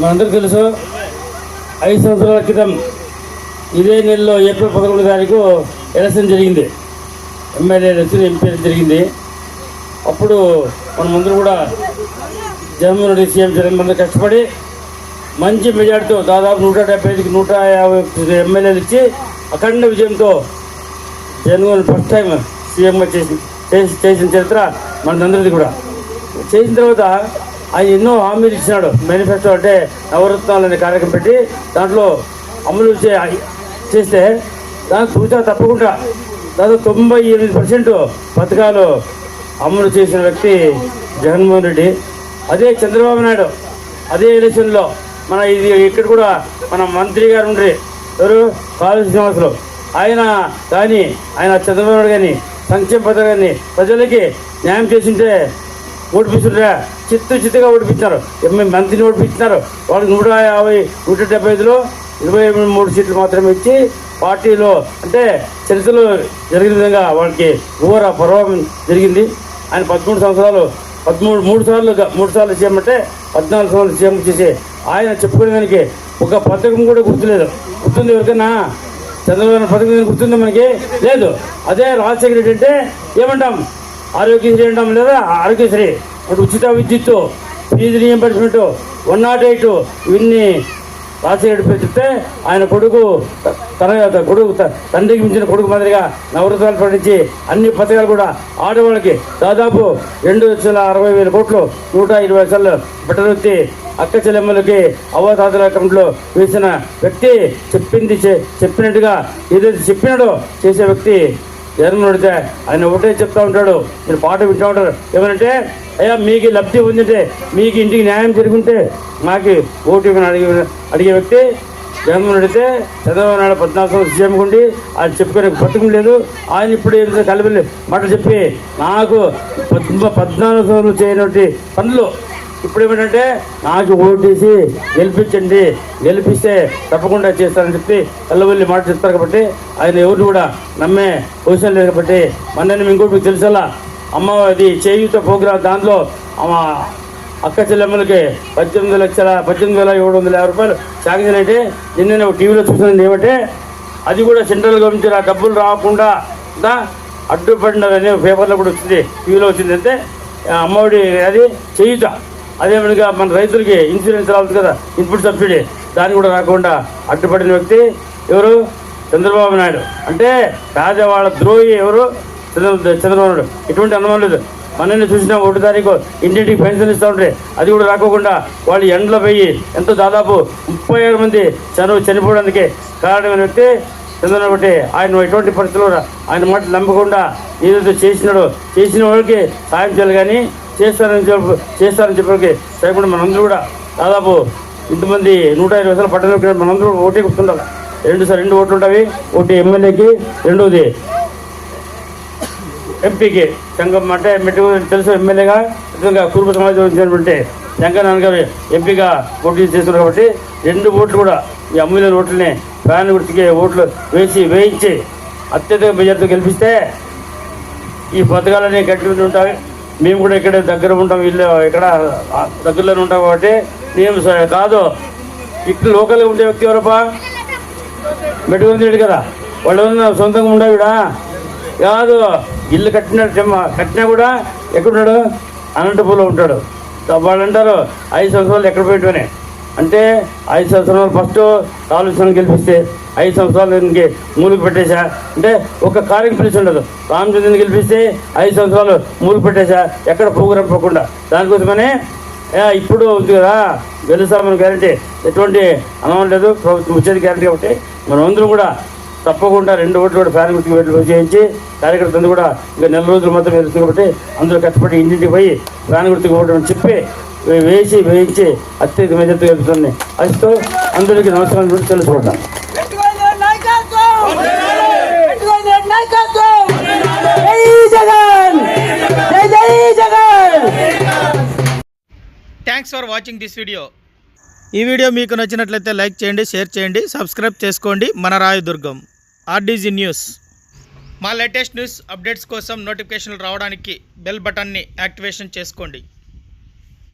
మనందరికీ తెలుసు ఐదు సంవత్సరాల క్రితం ఇదే నెలలో ఏప్రిల్ పదకొండు తారీఖు ఎలక్షన్ జరిగింది. ఎమ్మెల్యే ఎలక్షన్ ఎంపీ జరిగింది. అప్పుడు మనమందరూ కూడా జగన్మోహన్ రెడ్డి సీఎం జగన్మోహన్ కష్టపడి మంచి మెజార్టీతో దాదాపు నూట డెబ్బై ఐదుకి నూట యాభై ఎమ్మెల్యేలు ఇచ్చి అఖండ విజయంతో జగన్మోహన్ ఫస్ట్ టైం సీఎంగా చేసి చేసి చేసిన చరిత్ర మనందరిది కూడా. చేసిన తర్వాత ఆయన ఎన్నో హామీలు ఇచ్చినాడు. మేనిఫెస్టో అంటే నవరత్నాలు అనే కార్యక్రమం పెట్టి దాంట్లో అమలు చే చేస్తే దాని చూసా తప్పకుండా. దాదాపు తొంభై ఎనిమిది పర్సెంట్ పథకాలు అమలు చేసిన వ్యక్తి జగన్మోహన్ రెడ్డి. అదే చంద్రబాబు నాయుడు. అదే ఎలక్షన్లో మన ఇది ఇక్కడ కూడా మన మంత్రి గారు ఉండ్రి. ఎవరు? కాళీ శ్రీనివాసులు. ఆయన కానీ ఆయన చంద్రబాబు నాయుడు కానీ సంక్షేమ పథకాన్ని ప్రజలకి న్యాయం చేసింటే ఓడిపిస్తుంటే చిత్తు చిత్తుగా ఓడిపించారు ఎమ్మె మంత్రిని ఓడిపించినారు. వాళ్ళకి నూట యాభై నూట డెబ్బై ఐదులో ఇరవై మూడు సీట్లు మాత్రమే ఇచ్చి పార్టీలో అంటే చరిత్రలో జరిగిన విధంగా వాళ్ళకి ఘోర ప్రభావం జరిగింది. ఆయన పదమూడు సంవత్సరాలు పదమూడు మూడు సార్లు మూడు సార్లు సీఎం అంటే పద్నాలుగు సంవత్సరాలు సీఎం చేసి ఆయన చెప్పుకునే దానికి ఒక పథకం కూడా గుర్తులేదు. గుర్తుంది ఎవరికైనా? చంద్రబాబు పథకం ఏదైనా గుర్తుందా మనకి? లేదు. అదే రాజశేఖర రెడ్డి అంటే ఏమంటాం? ఆరోగ్యం చేయడం లేదా ఆరోగ్యశ్రీ ఇప్పుడు ఉచిత విద్యుత్తు fee reimbursement one not eight ఇవన్నీ రాజశేఖర్ రెడ్డి ఆయన కొడుకు త- తన కొడుకు తండ్రికి మించిన కొడుకు మాదిరిగా నవరత్నాలు పండించి అన్ని పథకాలు కూడా ఆడవాళ్ళకి దాదాపు రెండు లక్షల అరవై వేల కోట్లు నూట ఇరవై సార్లు బట్టలొత్తి అక్క చెల్లెమ్మలకి అవ్వతాతల అకౌంట్లో వేసిన వ్యక్తి చెప్పింది చే- చెప్పినట్టుగా ఏదైతే చెప్పినాడో చేసే వ్యక్తి జగన్మోహన్ రెడ్డి ఆయన ఒకటే చెప్తా ఉంటాడు. మీరు పాట వింటూ ఉంటారు ఏమనంటే అయ్యా మీకు లబ్ధి ఉందంటే మీకు ఇంటికి న్యాయం జరుగుంటే మాకు ఓటు ఇవ్వని అడిగే అడిగే వ్యక్తి జగన్మోహన్ రెడ్డి చంద్రబాబు నాయుడు పద్నాలుగు సంవత్సరం సీఎం ఉండి ఆయన చెప్పుకునే పథకం లేదు. ఆయన ఇప్పుడు ఏదో కలిపి మాట చెప్పి నాకు పద్నాలుగు సంవత్సరం చేయనటువంటి పనులు ఇప్పుడు ఏమిటంటే నాకు ఓటేసి గెలిపించండి గెలిపిస్తే తప్పకుండా చేస్తారని చెప్పి కళ్ళవల్లి మాట చెప్తారు కాబట్టి ఆయన ఎవరు కూడా నమ్మే పొజిషన్ లేదు కాబట్టి మొన్న ఇంకోటి మీకు తెలుసలా అమ్మ అది చేయూత ప్రోగ్రాం దాంట్లో అక్క చెల్లెమ్మలకి పద్దెనిమిది లక్షల పద్దెనిమిది వేల ఏడు వందల యాభై రూపాయలు సాగించిన అంటే నిన్న నేను టీవీలో చూసినది ఏమంటే అది కూడా సెంట్రల్ గవర్నమెంట్ ఆ డబ్బులు రాకుండా అడ్డుపడినదని పేపర్లో కూడా వచ్చింది టీవీలో వచ్చింది అంటే అమ్మఒడి అది చేయుతా. అదే విధంగా మన రైతులకి ఇన్సూరెన్స్ రావచ్చు కదా ఇన్పుట్ సబ్సిడీ. దాన్ని కూడా రాకుండా అడ్డుపడిన వ్యక్తి ఎవరు? చంద్రబాబు నాయుడు. అంటే పేదవాళ్ళ ద్రోహి ఎవరు? చంద్రబాబు నాయుడు. ఎటువంటి అనుమానం లేదు. మనల్ని చూసిన ఒకటి తారీఖు ఇంటింటికి పెన్షన్ ఇస్తూ ఉంటే అది కూడా రాకోకుండా వాళ్ళు ఎండలో పోయి ఎంతో దాదాపు ముప్పై ఏడు మంది చనువు చనిపోవడానికి కారణమైన వ్యక్తి చంద్రబాబు బట్టి ఆయన ఎటువంటి పరిస్థితుల్లో ఆయన మాటలు నమ్మకుండా ఏదైతే చేసినాడో చేసిన వాళ్ళకి సాయం చేయాలి కానీ చేస్తారని చెప్పి చేస్తారని చెప్పడానికి చేయకుండా మనందరూ కూడా దాదాపు ఇంతమంది నూట ఇరవై సార్లు పట్టణ మనందరూ ఓటే గుర్తుండాలి. రెండు సార్ రెండు ఓట్లు ఉంటాయి ఒకటి ఎమ్మెల్యేకి రెండోది ఎంపీకి. సంఘం అంటే మెట్టు తెలుసు ఎమ్మెల్యేగా విధంగా కుటుంబ సమాజం వచ్చినటువంటి వెంకయ్య గారు ఎంపీగా పోటీ చేస్తున్నారు కాబట్టి రెండు ఓట్లు కూడా ఈ అమూల్య ఓట్లని ఫ్యాన్ గుర్తికి ఓట్లు వేసి వేయించి అత్యధిక మెజార్టీతో గెలిపిస్తే ఈ పథకాలన్నీ గట్టి ఉంటాయి. మేము కూడా ఇక్కడే దగ్గర ఉంటాం ఇల్లు ఇక్కడ దగ్గరలోనే ఉంటాం కాబట్టి మేము స- కాదు ఇక్కడ లోకల్గా ఉండే వ్యక్తి ఎవరప్పా మెట్టుకుని లేడు కదా. వాళ్ళు సొంతంగా ఉండవిడా కాదు ఇల్లు కట్టిన కట్టినా కూడా ఎక్కడున్నాడు? అనంతపూర్లో ఉంటాడు. వాళ్ళు అంటారు ఐదు సంవత్సరాలు ఎక్కడ పోయిటనే? అంటే ఐదు సంవత్సరాలు ఫస్ట్ కాలుష్యం గెలిపిస్తే ఐదు సంవత్సరాలు దీనికి పెట్టేశా. అంటే ఒక కార్యం పిలిచి ఉండదు. రామచంద్రుని గెలిపిస్తే ఐదు సంవత్సరాలు మూలికి పెట్టేశా. ఎక్కడ ప్రోగ్రాం పోకుండా. దానికోసమనే ఇప్పుడు ఉంది కదా గెలుస్తామని గ్యారంటీ. ఎటువంటి అనుమానం లేదు. ప్రభుత్వం వచ్చేది గ్యారంటీ కాబట్టి మనం కూడా తప్పకుండా రెండు ఓట్లు కూడా ఫ్యాన్ గుర్తు ఓట్లు చేయించి కార్యకర్తలు కూడా ఇంకా నెల రోజులు మాత్రం వెళ్తుంది కాబట్టి అందరూ కష్టపడి ఇంటింటికి పోయి ఫ్యాన్ గుర్తుకు ఓటు అని చెప్పి వేసి వేయించి అత్యధిక మెజార్టీ వెళ్తుంది అదితో అందరికీ నమస్కారం గురించి తెలుసుకుంటాం. Thanks for watching this video ఈ వీడియో మీకు నచ్చినట్లయితే లైక్ చేయండి షేర్ చేయండి సబ్స్క్రైబ్ చేసుకోండి. మన రాయదుర్గం ఆర్డీజీ న్యూస్. మా లేటెస్ట్ న్యూస్ అప్డేట్స్ కోసం నోటిఫికేషన్లు రావడానికి బెల్ బటన్ని యాక్టివేషన్ చేసుకోండి.